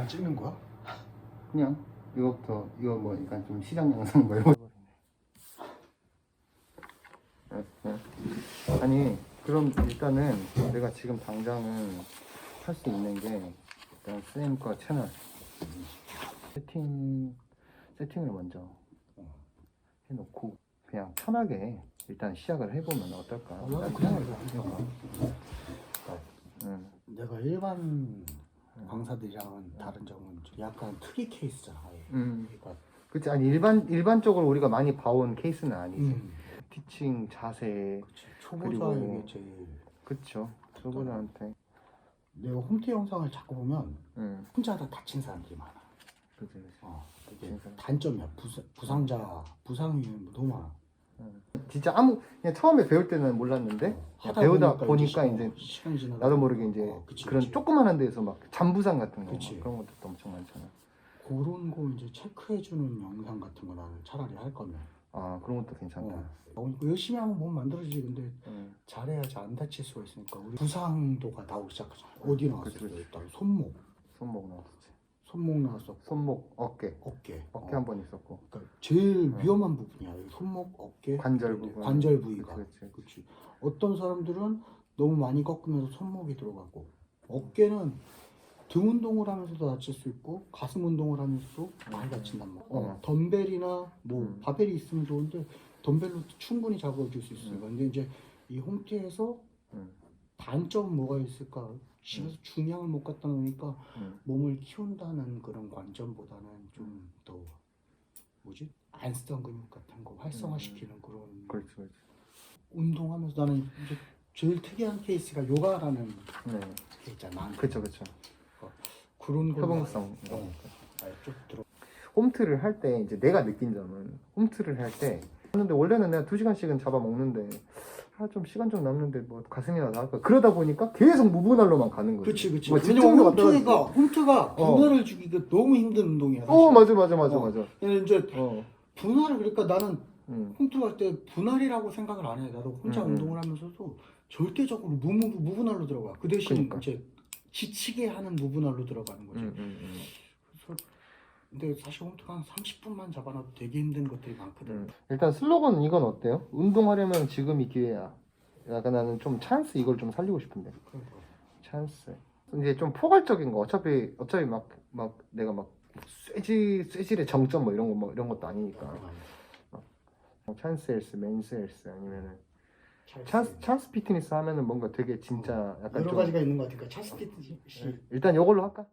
그냥 그냥 찍는 거야? 그냥 이거부터 이거 뭐 약간 좀 시장 영상 뭐 이런 거. 네, 네. 아니 그럼 일단은 내가 지금 당장은 할 수 있는 게 일단 쌤 거 채널 세팅 세팅을 먼저 해놓고 그냥 편하게 일단 시작을 해보면 어떨까? 아, 그냥 해봐, 그냥 응. 내가 일반 광사들이랑은 다른 점은 약간 특이 케이스잖아. 아예. 음. 그러니까 그치 아니 일반 일반적으로 우리가 많이 봐온 케이스는 아니지. 음. 티칭 자세 그치. 초보자에게 제일 그쵸 저분한테 내가 홈트 영상을 자꾸 보면 응 혼자 다 다친 사람들이 많아. 그치 그치 어, 이게 사람. 단점이야. 부상, 부상자 부상이 너무 많아. 진짜 아무 그냥 처음에 배울 때는 몰랐는데 하다 배우다 보니까 보니까 이제 시간이 지나 나도 모르게 이제 어, 그치, 그런 그치. 조그만한 데에서 막 잠부상 같은 거 그치. 막 그런 것도 엄청 많잖아 그런 거 이제 체크해주는 영상 같은 거 나는 차라리 할 거면. 아 그런 것도 괜찮다 어. 어, 열심히 하면 몸 만들어지지 근데 응. 잘해야지 안 다칠 수가 있으니까 우리 부상도가 나오기 시작하잖아. 어디 그치. 일단 손목, 손목 나왔었지 손목 나왔어. 손목 어깨 어깨. 어깨 어. 한번 있었고 그러니까 제일 어. 위험한 부분이야. 이 손목, 어깨, 관절 부분. 관절 부위가. 그치, 그치. 어떤 사람들은 너무 많이 꺾으면서 손목이 들어가고 어깨는 등 운동을 하면서도 다칠 수 있고 가슴 운동을 하면서도 많이 다친단 말이야. 어, 어. 덤벨이나 뭐 음. 바벨이 있으면 좋은데 덤벨로 충분히 잡아줄 수 있으니까. 근데 이제 이 홈트에서 응. 단점 뭐가 있을까? 집에서 중량을 못 갖다 놓으니까 응. 몸을 키운다는 그런 관점보다는 좀 더 뭐지? 안 쓰던 근육 같은 거 활성화시키는 그런 그렇지 그렇지 운동하면서 나는 이제 제일 특이한 케이스가 요가라는 네 게 있잖아. 그쵸 그쵸 그런 거 협응성 어. 쭉 들어. 홈트를 할 때 이제 내가 느낀 점은 홈트를 할 때 하는데 원래는 내가 두 시간씩은 잡아 먹는데 아 좀 시간 좀 남는데 뭐 가슴이나 나갈까 그러다 보니까 계속 무분할로만 가는 거지. 그렇지 그렇지. 뭐 왜냐면. 홈트가 홈트가 어. 분할을 주기가 너무 힘든 운동이야. 어 사실. 맞아 맞아 맞아 어. 맞아. 근데 이제 어. 분할을 그러니까 나는 응. 홈트 할때 분할이라고 생각을 안 해. 나도 혼자 음, 음. 운동을 하면서도 절대적으로 무무 무분할로 들어가. 그 대신 그러니까. 이제 지치게 하는 무분할로 들어가는 거지. 응, 응, 응. 근데 사실 홈트가 한 30분만 잡아놔도 되게 힘든 것들이 많거든. 응. 일단 슬로건 이건 어때요? 운동하려면 지금이 기회야. 약간 나는 좀 찬스 이걸 좀 살리고 싶은데. 그러니까. 찬스. 이제 좀 포괄적인 거. 어차피 어차피 막 막 내가 막 쇠질 쇠질의 정점 뭐 이런 거 뭐 이런 것도 아니니까. 뭐 찬스 헬스, 맨스 헬스 아니면은 찬스 찬스 피트니스 하면은 뭔가 되게 진짜 약간 여러 좀 가지가 있는 것 같으니까 차스피트 씨. 일단 이걸로 할까?